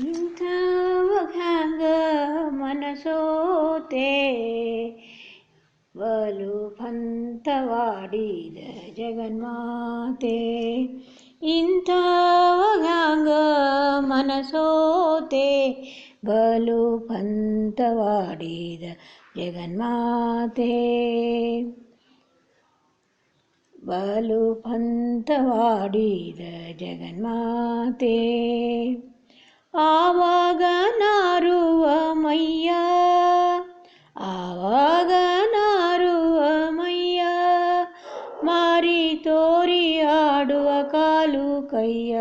ಇಂಥವಾಗ ಹ್ಯಾಂಗ ಮನಸೋತೆ ಬಲು ಪಂಥವಾಡಿದ ಜಗನ್ಮಾತೆ ಇಂಥವಾಗ ಹ್ಯಾಂಗ ಮನಸೋತೆ ಬಲು ಪಂಥವಾಡಿದ ಜಗನ್ಮಾತೆ ಬಲು ಪಂಥವಾಡಿದ ಜಗನ್ಮಾತೆ ಆವಾಗ ನಾರುವ ಮಯ್ಯ ಆವಾಗ ನಾರುವ ಮಯ್ಯ ಮಾರಿ ತೋರಿ ಆಡುವ ಕಾಲು ಕೈಯ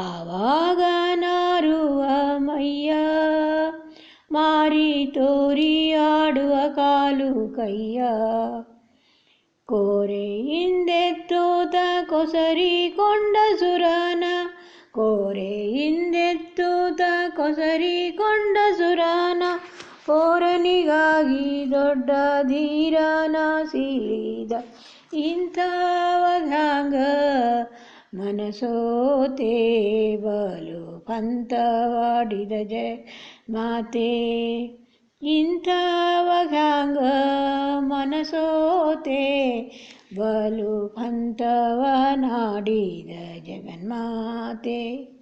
ಆವಾಗ ನಾರುವ ಮಯ್ಯ ಮಾರಿ ತೋರಿ ಆಡುವ ಕಾಲು ಕೈಯ ಕೋರೆ ಹಿಂದೆತ್ತೂತ ಕೊಸರಿಕೊಂಡ ಸುರನ ಕೋರೆ ಹಿಂದೆತ್ತೂತ ಸುರಾನ ಪೋರನಿಗಾಗಿ ದೊಡ್ಡ ಧೀರನ ಸೀಳಿದ ಇಂಥವಧಾಂಗ ಮನಸೋತೆ ಬಲು ಪಂಥವಾಡಿದ ಜ ಮಾತೆ. ಇಂಥವಧಾಂಗ ಮನಸೋತೆ ಬಲು ಪಂಥವ ನಾಡಿದ ಜಗನ್ಮಾತೆ.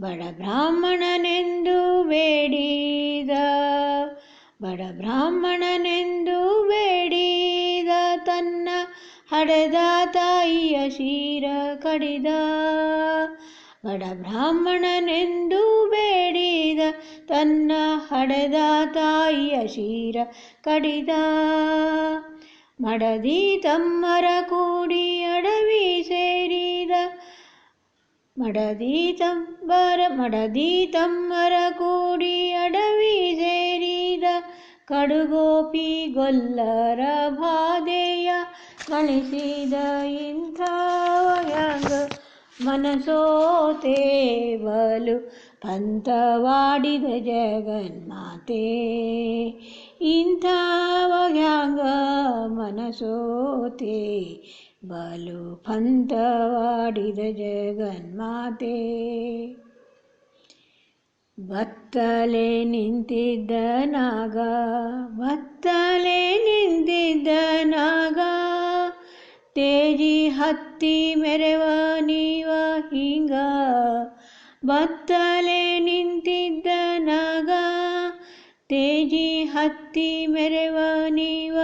ಬಡ ಬ್ರಾಹ್ಮಣನೆಂದು ಬೇಡಿದ ಬಡ ಬ್ರಾಹ್ಮಣನೆಂದು ಬೇಡಿದ ತನ್ನ ಹಡೆದ ತಾಯಿಯ ಶೀರ ಕಡಿದ ಬಡ ಬ್ರಾಹ್ಮಣನೆಂದು ಬೇಡಿದ ತನ್ನ ಹಡೆದ ತಾಯಿಯ ಶೀರ ಕಡಿದ. ಮಡದಿ ತಮ್ಮರ ಕೂಡಿ ಮಡದಿ ತಮ್ಮರ ಮಡದಿ ತಮ್ಮರ ಕೂಡಿ ಅಡವಿ ಸೇರಿದ ಕಡುಗೋಪಿ ಗೊಲ್ಲರ ಬಾಧೆಯ ಕಳಿಸಿದ ಇಂಥವಾಗ ಮನಸೋತೆ ಬಲು ಪಂಥವಾಡಿದ ಜಗನ್ಮಾತೆ ಇಂಥವಾಗ ಮನಸೋತೆ ಬಲು ಪಂಥವಾಡಿದ ಜಗನ್ಮಾತೆ. ಬತ್ತಲೆ ನಿಂತಿದ್ದ ನಾಗ, ಬತ್ತಲೆ ನಿಂತಿದ್ದ ನಾಗ, ತೇಜಿ ಹತ್ತಿ ಮೆರವ ನೀವ ಹಿಂಗ. ಬತ್ತಲೆ ನಿಂತಿದ್ದ ನಾಗ, ತೇಜಿ ಹತ್ತಿ ಮೆರವ ನೀವ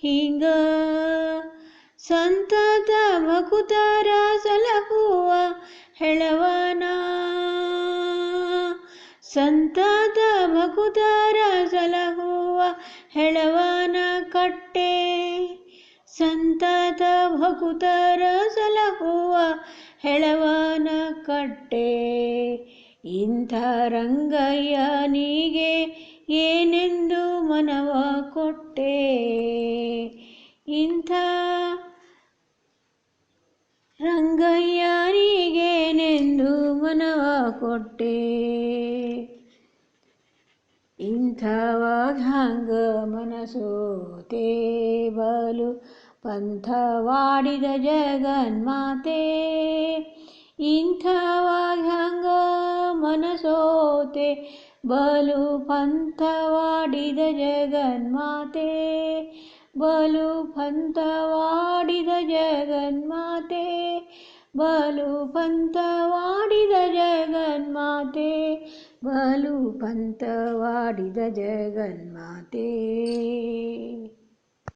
ಹಿಂಗ. ಸಂತತ ಮಕುತಾರ ಸಲಹುವ ಹೆಳವನ. ಸಂತತ ಮಕುತಾರ ಸಲಹುವ ಹೆಳವನ ಕಟ್ಟೆ. ಸಂತತ ಭಕುತರ ಸಲಹುವ ಹೆಳವನ ಕಟ್ಟೆ. ಇಂಥ ರಂಗಯ್ಯನಿಗೆ ಏನೆಂದು ಮನವ ಕೊಟ್ಟೆ? ಇಂಥ ರಂಗಯ್ಯನಿಗೇನೆಂದು ಮನವ ಕೊಟ್ಟೆ. ಇಂಥವಾಗ ಮನಸೋತೆ ಬಲು ಪಂಥವಾಡಿದ ಜಗನ್ಮಾತೆ. ಇಂಥವಾಗ ಮನಸೋತೆ ಬಲು ಪಂಥವಾಡಿದ ಜಗನ್ಮಾತೆ. ಬಲು ಪಂಥವಾಡಿದ ಜಗನ್ಮಾತೆ ಬಲು ಪಂಥವಾಡಿದ ಜಗನ್ಮಾತೆ ಬಲು ಪಂಥವಾಡಿದ ಜಗನ್ಮಾತೆ